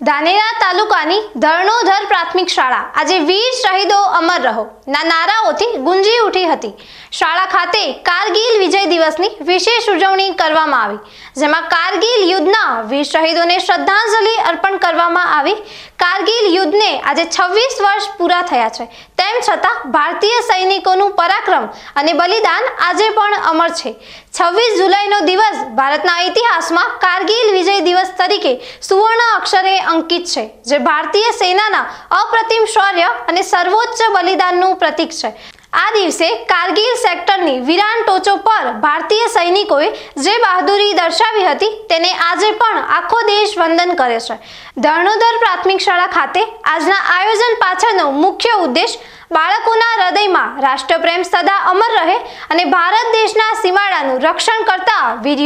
ધાનેરા તાલુકાની ધરણોધર પ્રાથમિક શાળા. આજે વીર શહીદો અમર રહો. ના નારાઓથી ગુંજી ઉઠી હતી. શાળા ખાતે કારગિલ વિજય દિવસની વિશેષ ઉજવણી કરવામાં આવી, જેમાં કારગિલ યુદ્ધના વીર શહીદોને શ્રદ્ધાંજલિ અર્પણ કરવામાં આવી. કારગિલ યુદ્ધને આજે છવ્વીસ વર્ષ પૂરા થયા છે. તેમ છતાં ભારતીય સૈનિકોનું પરાક્રમ અને બલિદાન આજે પણ અમર છે. છવ્વીસ જુલાઈનો દિવસ ભારતના ઇતિહાસમાં કારગિલ વિજય દિવસ તરીકે સુવર્ણ અક્ષરે અંકિત છે, જે ભારતીય સેનાના અપ્રતિમ શૌર્ય અને સર્વોચ્ચ બલિદાનનું પ્રતીક છે. આ દિવસે કારગિલ સેક્ટરની વિરાન ટોચો પર ભારતીય સૈનિકોએ જે બહાદુરી દર્શાવી હતી તેને આજે પણ આખો દેશ વંદન કરે છે. ધરણોધર પ્રાથમિક શાળા ખાતે આજના આયોજન પાછળનો મુખ્ય ઉદ્દેશ બાળકોના હૃદયમાં રાષ્ટ્રપ્રેમ સદા અમર રહે અને ભારત દેશના સીમાડાનું રક્ષણ કરતા વીર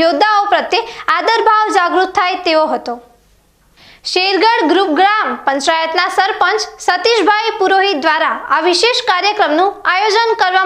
પ્રત્યે આદરભાવ જાગૃત થાય તેવો હતો. શેરગઢ ગ્રુપ ગ્રામ પંચાયતના સરપંચ સતીશભાઈ પુરોહિત દ્વારા આ વિશેષ કાર્યક્રમનું આયોજન કરવામાં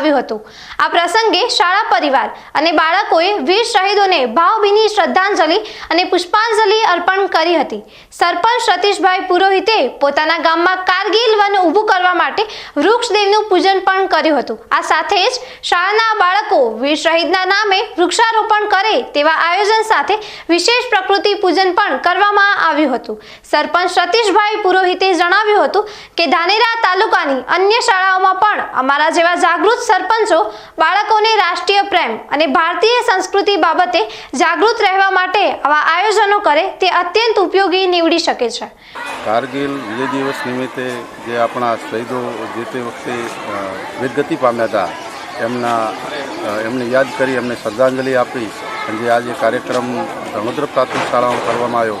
આવ્યું હતું. આ પ્રસંગે શાળા પરિવાર અને બાળકોએ વીર શહીદોને ભાવભીની શ્રદ્ધાંજલિ અને પુષ્પાંજલિ અર્પણ કરી હતી. સરપંચ સતીશભાઈ પુરોહિતે પોતાના ગામમાં કારગિલ વન ઊભું કરવા માટે વૃક્ષદેવનું પૂજન પણ કર્યું હતું. આ સાથે જ શાળાના બાળકો વીર શહીદના નામે વૃક્ષારોપણ કરે તેવા આયોજન સાથે વિશેષ પ્રકૃતિ પૂજન પણ કરવામાં આવ્યું હતું. સરપંચ સતીશભાઈ પુરોહિતે જણાવ્યું હતું કે ધાનેરા તાલુકાની અન્ય શાળાઓમાં પણ અમારા જેવા જાગૃત સરપંચો, બાળકોને રાષ્ટ્રીય પ્રેમ અને ભારતીય સંસ્કૃતિ બાબતે જાગૃત રહેવા માટે આવા આયોજનો કરે તે અત્યંત ઉપયોગી નીવડી શકે છે. કારગિલ વિજય દિવસ નિમિત્તે જે આપણા શહીદો જે તે વખતે વિદગતિ પામ્યા હતા, એમના એમને યાદ કરી, એમને શ્રદ્ધાંજલિ આપી અને જે આજે કાર્યક્રમ ધર્મોદ્ર પ્રાથમિક શાળામાં કરવામાં આવ્યો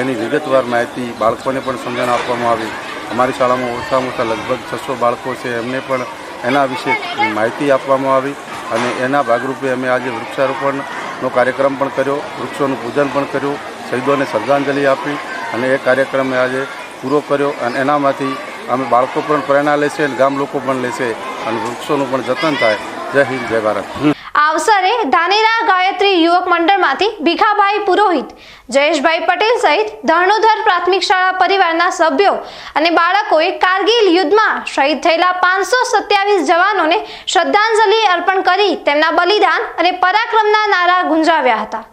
એની વિગતવાર માહિતી બાળકોને પણ સમજણ આપવામાં આવી. અમારી શાળામાં ઓછામાં ઓછા લગભગ છસો બાળકો છે. એમને પણ એના વિશે માહિતી આપવામાં આવી અને એના ભાગરૂપે અમે આજે વૃક્ષારોપણનો કાર્યક્રમ પણ કર્યો, વૃક્ષોનું પૂજન પણ કર્યું, શહીદોને શ્રદ્ધાંજલિ આપી અને એ કાર્યક્રમ આજે પૂરો કર્યો અને એનામાંથી અમે બાળકો પણ પ્રેરણા લેશે અને ગામ લોકો પણ લેશે અને વૃક્ષોનું પણ જતન થાય. જય હિન્દ, જય ભારત. અવસરે ધાનેરા ગાયત્રી યુવક મંડળમાંથી ભીખાભાઈ પુરોહિત, જયેશભાઈ પટેલ સહિત ધરણોધર પ્રાથમિક શાળા પરિવારના સભ્યો અને બાળકોએ કારગિલ યુદ્ધમાં શહીદ થયેલા પાંચસો સત્યાવીસ જવાનોને શ્રદ્ધાંજલિ અર્પણ કરી તેમના બલિદાન અને પરાક્રમના નારા ગુંજાવ્યા હતા.